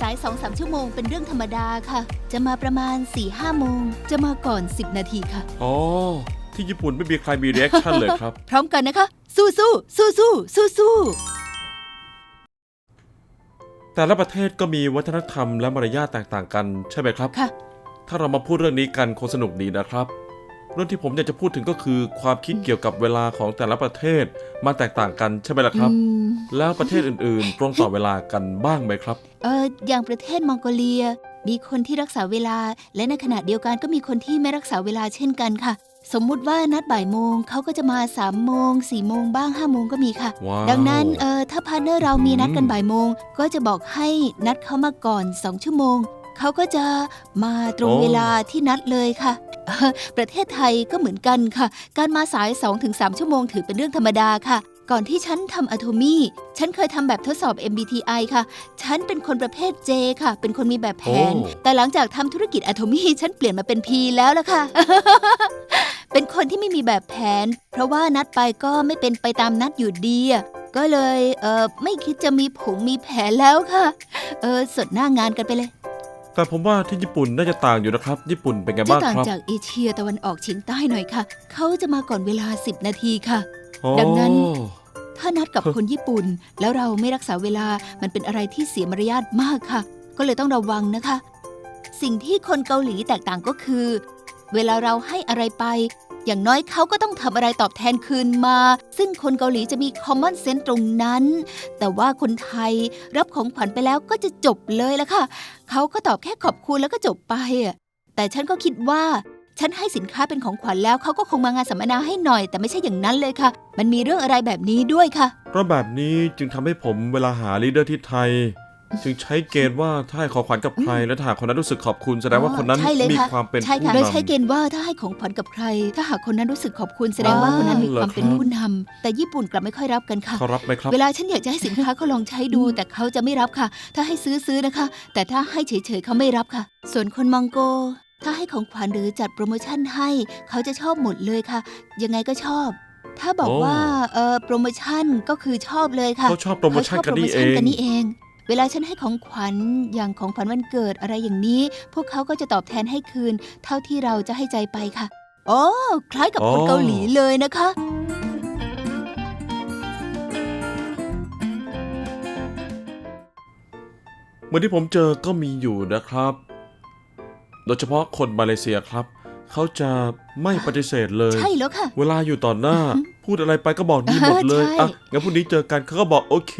สาย2อสชั่วโมงเป็นเรื่องธรรมดาค่ะ จะมาประมาณ4ี่ห้าโมง จะมาก่อน 10 นาทีค่ะ อ๋อ ที่ญี่ปุ่นไม่มีใครมีรีแอคชั่นเลยครับ พร้อมกันนะคะ สู้สู้สู้สู้สู้สู้แต่ละประเทศก็มีวัฒนธรรมและมารยาทแตกต่างกันใช่ไหมครับ ค่ะ ถ้าเรามาพูดเรื่องนี้กันคงสนุกดีนะครับ เรื่องที่ผมอยากจะพูดถึงก็คือความคิดเกี่ยวกับเวลาของแต่ละประเทศมันแตกต่างกันใช่ไหมล่ะครับอืมแล้วประเทศอื่นๆ ตรงต่อเวลากันบ้างไหมครับ เอออย่างประเทศมองโกเลีย มีคนที่รักษาเวลา และในขณะเดียวกันก็มีคนที่ไม่รักษาเวลาเช่นกันค่ะ สมมุติว่านัดบ่ายโมงเขาก็จะมา3ามโมงสี่โมงบ้าง5้าโมงก็มีค่ะว้าวดังนั้นเออถ้าพาร์ทเนอร์เรามีนัดกันอืมบ่ายโมงก็จะบอกให้นัดเขามาก่อน2ชั่วโมงเขาก็จะมาตรงเวลาที่นัดเลยค่ะเอ่อ ประเทศไทยก็เหมือนกันค่ะ การมาสาย 2-3 ชั่วโมงถือเป็นเรื่องธรรมดาค่ะ ก่อนที่ฉันทำอะโทมี่ฉันเคยทำแบบทดสอบ MBTI ค่ะ ฉันเป็นคนประเภท J ค่ะ เป็นคนมีแบบแผนโอ้แต่หลังจากทำธุรกิจอะโทมี่ฉันเปลี่ยนมาเป็น P แล้วล่ะค่ะ เป็นคนที่ไม่มีแบบแผน เพราะว่านัดไปก็ไม่เป็นไปตามนัดอยู่ดีอะก็เลยเออไม่คิดจะมีผงมีแผนแล้วค่ะ เออสดหน้างานกันไปเลย แต่ผมว่าที่ญี่ปุ่นน่าจะต่างอยู่นะครับ ญี่ปุ่นเป็นไงจะบ้างต่างครับ จากเอเชียตะวันออกเฉียงใต้หน่อยค่ะ เขาจะมาก่อนเวลา 10 นาทีค่ะอ๋อดังนั้นถ้านัดกับคนญี่ปุ่น แล้วเราไม่รักษาเวลามันเป็นอะไรที่เสียมารยาทมากค่ะ ก็เลยต้องระวังนะคะ สิ่งที่คนเกาหลีแตกต่างก็คือ เวลาเราให้อะไรไป อย่างน้อยเขาก็ต้องทำอะไรตอบแทนคืนมา ซึ่งคนเกาหลีจะมี common sense ตรงนั้น แต่ว่าคนไทยรับของขวัญไปแล้วก็จะจบเลยละค่ะ เขาก็ตอบแค่ขอบคุณแล้วก็จบไป แต่ฉันก็คิดว่าฉันให้สินค้าเป็นของขวัญแล้วเขาก็คงมางานสัมมนาให้หน่อย แต่ไม่ใช่อย่างนั้นเลยค่ะ มันมีเรื่องอะไรแบบนี้ด้วยค่ะ เพราะแบบนี้จึงทำให้ผมเวลาหาลีดเดอร์ที่ไทย จึงใช้เกณฑ์ว่าถ้าให้ของขวัญกับใคร และถ้าหากคนนั้นรู้สึกขอบคุณแสดงว่าคนนั้นใช่เลยมีค่ะความเป็นใช่ผู้ค่ะนโดยใช้เกณฑ์ว่าถ้าให้ของขวัญกับใคร ถ้าหากคนนั้นรู้สึกขอบคุณแสดงว่าคนนั้นมีความเป็นผู้นำแต่ญี่ปุ่นกลับไม่ค่อยรับกันค่ะำเขารับไหมครับ เวลาฉันอยากจะให้สินค้าเขาลองใช้ดู แต่เขาจะไม่รับค่ะ ถ้าให้ซื้อซื้อนะคะ แต่ถ้าให้เฉยๆเขาไม่รับค่ะ ส่วนคนมองโก ถ้าให้ของขวัญหรือจัดโปรโมชั่นให้ เขาจะชอบหมดเลยค่ะ ยังไงก็ชอบ ถ้าบอกโอ้ ว่าเออโปรโมชั่นก็คือชอบเลยค่ะเขาชอบโปรโมชั่นกันนี่เอขาชบโปรโมชั่งกันนี่เอง เวลาฉันให้ของขวัญอย่างของขวัญวันเกิดอะไรอย่างนี้ พวกเขาก็จะตอบแทนให้คืน เท่าที่เราจะให้ใจไปค่ะโอ้คล้ายกับคนอ๋อเกาหลีเลยนะคะเหมือนที่ผมเจอก็มีอยู่นะครับ โดยเฉพาะคนมาเลเซียครับ เขาจะไม่ปฏิเสธเลย ใช่แล้วค่ะ เวลาอยู่ต่อหน้า พูดอะไรไปก็บอกดีหมดเลยใช่อะ งั้นพรุ่งนี้เจอกันเขาก็บอกโอเค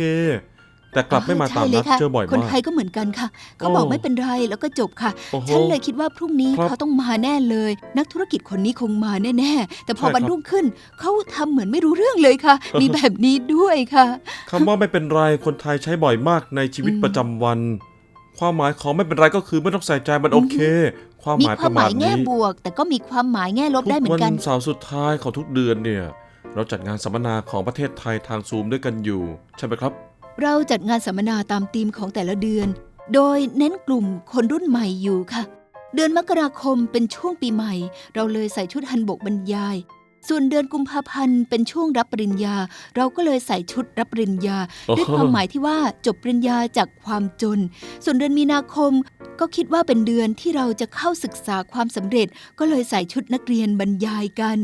แต่กลับไม่มาตามใช่ลนัยดค่ะเจอบ่อยคนมากไทยก็เหมือนกันค่ะ เขาบอกโอ้ไม่เป็นไรแล้วก็จบค่ะโอ้โหฉันเลยคิดว่าพรุ่งนี้ครับเขาต้องมาแน่เลย นักธุรกิจคนนี้คงมาแน่ๆ แต่พอใช่ครับวันรุ่งขึ้นเขาทำเหมือนไม่รู้เรื่องเลยค่ะ มีแบบนี้ด้วยค่ะคำว่าไม่เป็นไรคนไทยใช้บ่อยมากในชีวิตอืมประจำวัน ความหมายของไม่เป็นไรก็คือไม่ต้องใส่ใจมันโอเคความมีหมายคปวามระหมาณมายแง่นี้บวก แต่ก็มีความหมายแง่ลบทุได้กเหมือวันนกันเสาร์สุดท้ายของทุกเดือนเนี่ย เราจัดงานสัมมนาของประเทศไทยทางซูมด้วยกันอยู่ ใช่ไหมครับ เราจัดงานสัมมนาตามธีมของแต่ละเดือน โดยเน้นกลุ่มคนรุ่นใหม่อยู่ค่ะ เดือนมกราคมเป็นช่วงปีใหม่ เราเลยใส่ชุดฮันบกบรรยาย ส่วนเดือนกุมภาพันธ์เป็นช่วงรับปริญญา เราก็เลยใส่ชุดรับปริญญาโอ้โหด้วยความหมายที่ว่าจบปริญญาจากความจน ส่วนเดือนมีนาคมก็คิดว่าเป็นเดือนที่เราจะเข้าศึกษาความสำเร็จ ก็เลยใส่ชุดนักเรียนบรรยายกัน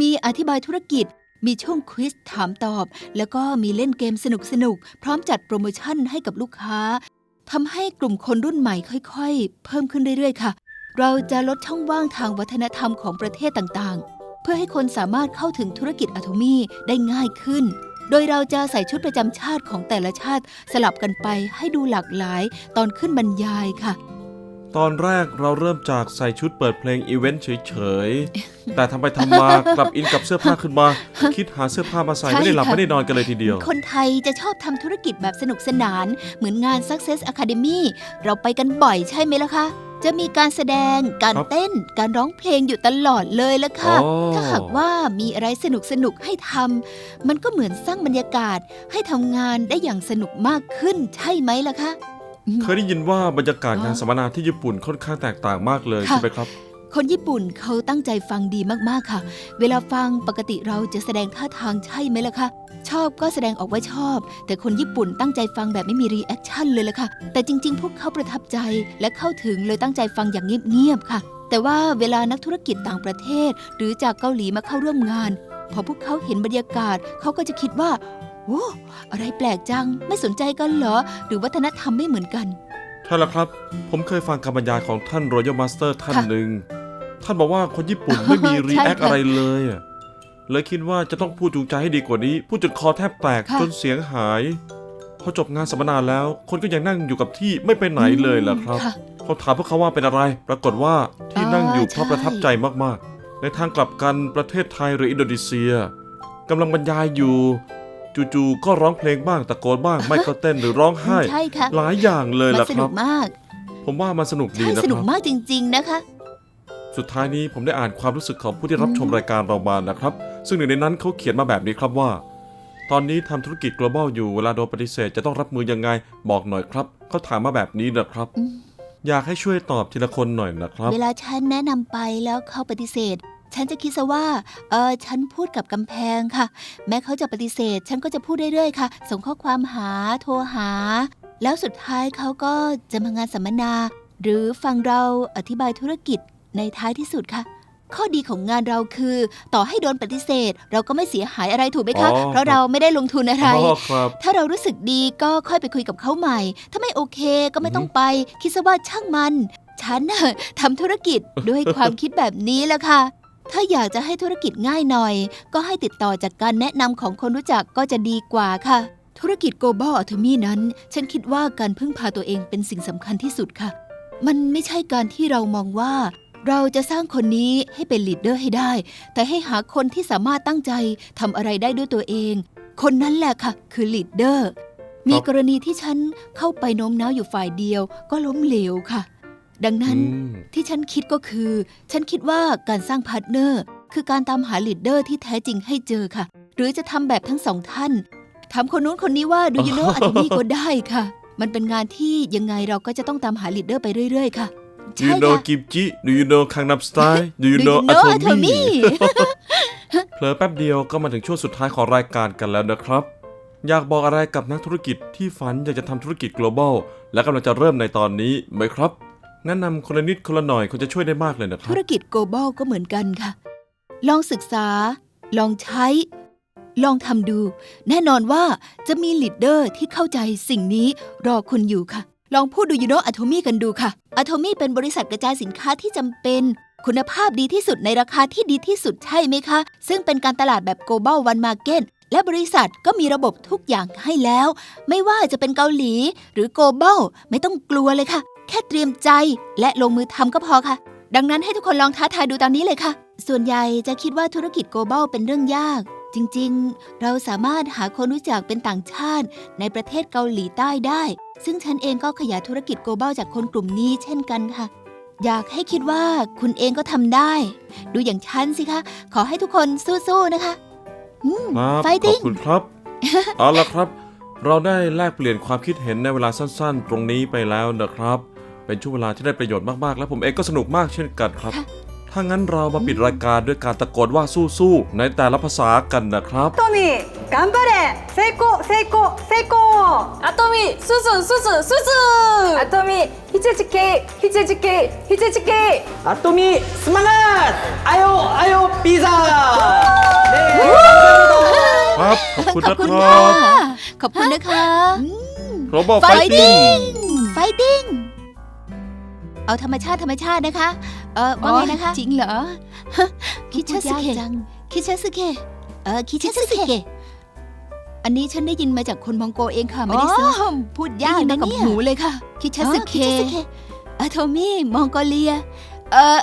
มีอธิบายธุรกิจ มีช่วงควิสถามตอบ แล้วก็มีเล่นเกมสนุกๆพร้อมจัดโปรโมชั่นให้กับลูกค้าทำให้กลุ่มคนรุ่นใหม่ค่อยๆ เพิ่มขึ้นเรื่อยๆ ค่ะ เราจะลดช่องว่างทางวัฒนธรรมของประเทศต่างๆ เพื่อให้คนสามารถเข้าถึงธุรกิจอะโทมี่ได้ง่ายขึ้น โดยเราจะใส่ชุดประจำชาติของแต่ละชาติสลับกันไปให้ดูหลากหลายตอนขึ้นบรรยายค่ะ ตอนแรกเราเริ่มจากใส่ชุดเปิดเพลงอีเวนต์เฉยๆ แต่ทำไปทำมากลับอินกับเสื้อผ้าขึ้นมา คิดหาเสื้อผ้ามาใส่ใช่ไม่ได้หลับค่ะไม่ได้นอนกันเลยทีเดียว คนไทยจะชอบทำธุรกิจแบบสนุกสนาน เหมือนงาน Success Academy เราไปกันบ่อยใช่ไหมล่ะคะ จะมีการแสดง การครับเต้น การร้องเพลงอยู่ตลอดเลยละค่ะ อ๋อ ถ้าหากว่ามีอะไรสนุกสนุกๆให้ทำมันก็เหมือนสร้างบรรยากาศให้ทำงานได้อย่างสนุกมากขึ้นใช่ไหมล่ะคะอืม เคยได้ยินว่าบรรยากาศอ๋องานสัมมนาที่ญี่ปุ่นค่อนข้างแตกต่างมากเลยค่ะใช่ไหมครับ คนญี่ปุ่นเขาตั้งใจฟังดีมากๆค่ะ เวลาฟังปกติเราจะแสดงท่าทางใช่ไหมล่ะคะชอบก็แสดงออกว่าชอบ แต่คนญี่ปุ่นตั้งใจฟังแบบไม่มีรีแอคชั่นเลยล่ะค่ะ แต่จริง ๆ พวกเขาประทับใจและเข้าถึงเลยตั้งใจฟังอย่างเงียบๆค่ะ แต่ว่าเวลานักธุรกิจต่างประเทศ หรือจากเกาหลีมาเข้าร่วมงาน พอพวกเขาเห็นบรรยากาศเขาก็จะคิดว่า โอ้อะไรแปลกจังไม่สนใจกันเหรอ หรือวัฒนธรรมไม่เหมือนกันใช่แล้วครับ ผมเคยฟังคำบรรยายของท่านรอยัลมาสเตอร์ท่านค่ะหนึ่ง ท่านบอกว่าคนญี่ปุ่นไม่มีใช่รีแอคค่ะอะไรเลยอะเลยคิดว่าจะต้องพูดจูงใจให้ดีกว่านี้ พูดจนคอแทบแตกค่ะจนเสียงหาย พอจบงานสัมมนาแล้ว คนก็ยังนั่งอยู่กับที่ไม่ไปไหนเลยล่ะครับค่ะเขาถามพวกเขาว่าเป็นอะไร ปรากฏว่าที่นั่งอยู่อ่าเพราะใช่ประทับใจมากๆ ในทางกลับกันประเทศไทยหรืออินโดนีเซียกำลังบรรยายอยู่ จู่ๆก็ร้องเพลงบ้างตะโกนบ้าง ไม่ก็เต้นหรือร้องไห้ ใช่ค่ะหลายอย่างเลยมันล่ะสคนุรักบ มากผมว่ามันสนุกดีใช่นะสคนุกรับ มากจริง ๆ นะคะ สุดท้ายนี้ผมได้อ่านความรู้สึกของผู้ที่รับชมรายการเรามานะครับ ซึ่งหนึ่งในนั้นเขาเขียนมาแบบนี้ครับว่า ตอนนี้ทำธุรกิจ global อยู่เวลาโดนปฏิเสธจะต้องรับมือยังไงบอกหน่อยครับเขาถามมาแบบนี้นะครับอืมอยากให้ช่วยตอบทีละคนหน่อยนะครับ เวลาฉันแนะนำไปแล้วเขาปฏิเสธ ฉันจะคิดซะว่า เออฉันพูดกับกำแพงค่ะ แม้เขาจะปฏิเสธ ฉันก็จะพูดเรื่อยๆค่ะ ส่งข้อความหา โทรหา แล้วสุดท้ายเขาก็จะมางานสัมมนา หรือฟังเราอธิบายธุรกิจในท้ายที่สุดค่ะ ข้อดีของงานเราคือ ต่อให้โดนปฏิเสธ เราก็ไม่เสียหายอะไรถูกไหมคะ อ๋อ เพราะเราไม่ได้ลงทุนอะไร อ๋อครับ ถ้าเรารู้สึกดีก็ค่อยไปคุยกับเขาใหม่ ถ้าไม่โอเคก็ไม่ต้องไป คิดซะว่าช่างมัน ฉันน่ะทำธุรกิจด้วยความคิดแบบนี้แหละค่ะ ถ้าอยากจะให้ธุรกิจง่ายหน่อย ก็ให้ติดต่อจากการแนะนำของคนรู้จักก็จะดีกว่าค่ะ ธุรกิจ Global Atomy นั้น ฉันคิดว่าการพึ่งพาตัวเองเป็นสิ่งสำคัญที่สุดค่ะ มันไม่ใช่การที่เรามองว่า เราจะสร้างคนนี้ให้เป็นลีดเดอร์ให้ได้ แต่ให้หาคนที่สามารถตั้งใจทำอะไรได้ด้วยตัวเอง คนนั้นแหละค่ะ คือลีดเดอร์มีกรณีที่ฉันเข้าไปโน้มน้าวอยู่ฝ่ายเดียวก็ล้มเหลวค่ะ ดังนั้นอืมที่ฉันคิดก็คือ ฉันคิดว่าการสร้างพาร์ทเนอร์ คือการตามหาลีดเดอร์ที่แท้จริงให้เจอค่ะ หรือจะทำแบบทั้งสองท่านถามคนนู้นคนนี้ว่าดูยูโนอัตมีก็ได้ค่ะ มันเป็นงานที่ยังไงเราก็จะต้องตามหาลีดเดอร์ไปเรื่อย ๆ ค่ะ Do you ใช่ know ค่ะกิมจิ Do you know คังนับสไตล์ Do you know Do you know atomy Atomy เผลอแป๊บเดียวก็มาถึงช่วงสุดท้ายของรายการกันแล้วนะครับ อยากบอกอะไรกับนักธุรกิจที่ฝันอยากจะทำธุรกิจ global และกำลังจะเริ่มในตอนนี้ไหมครับ แนะนำคนละนิดคนละหน่อยคงจะช่วยได้มากเลยนะครับ ธุรกิจ global ก็เหมือนกันค่ะ ลองศึกษา ลองใช้ ลองทำดู แน่นอนว่าจะมีลีดเดอร์ที่เข้าใจสิ่งนี้รอคุณอยู่ค่ะ ลองพูดดูยูโนอะโทมี่กันดูค่ะอะโทมี่เป็นบริษัทกระจายสินค้าที่จำเป็น คุณภาพดีที่สุดในราคาที่ดีที่สุดใช่ไหมคะ ซึ่งเป็นการตลาดแบบ global one market และบริษัทก็มีระบบทุกอย่างให้แล้ว ไม่ว่าจะเป็นเกาหลีหรือ global ไม่ต้องกลัวเลยค่ะ แค่เตรียมใจและลงมือทำก็พอค่ะ ดังนั้นให้ทุกคนลองท้าทายดูตอนนี้เลยค่ะ ส่วนใหญ่จะคิดว่าธุรกิจ global เป็นเรื่องยาก จริงๆ เราสามารถหาคนรู้จักเป็นต่างชาติ ในประเทศเกาหลีใต้ได้ ซึ่งฉันเองก็ขยายธุรกิจ global จากคนกลุ่มนี้เช่นกันค่ะอยากให้คิดว่าคุณเองก็ทำได้ ดูอย่างฉันสิคะ ขอให้ทุกคนสู้ๆนะคะอืมครับไฟขอติ้บคุณครับ เอาละครับ เราได้แลกเปลี่ยนความคิดเห็นในเวลาสั้นๆ ตรงนี้ไปแล้วนะครับ เป็นช่วงเวลาที่ได้ประโยชน์มากๆ และผมเองก็สนุกมากเช่นกันครับ ค่ะ ถ้างั้นเรามาปิดรายการด้วยการตะโกนว่าสู้ๆ ในแต่ละภาษากันนะครับ トミー頑張れ成功成功成功アトミススススススアトミーひちちけひちちけひちちけ Atomi semangat! Ayo ayo pizza! ครับ ขอบคุณ ขอ นะ บคุณ ค ค่ะ รับ ขอบคุณนะคะ โรบอ ไฟ ไฟติ้ ติ้ ง ง ไฟติ้ง เอาธรรมชาติธรรมชาตินะคะ เออว่าไงนะคะ จริงเหรอ คิชาสึเกะคิชาสึเกะเออคิชาสึเกะอันนี้ฉันได้ยินมาจากคนมองโกเองค่ะ ไม่ได้ซื้อพูดยากนะเนี่ยหูเลยค่ะ คิชาสึเกะอะโทมี่มองโกเลีย เออ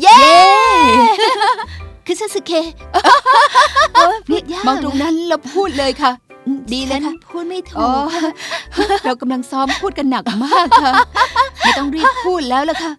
เย้คิชาสึเกะนี่มองตรงนั้นแล้วพูดเลยค่ะ ดีเลยค่ะพูดไม่ถูก เรากำลังซ้อมพูดกันหนักมากค่ะ ไม่ต้องรีบพูดแล้วล่ะค่ะ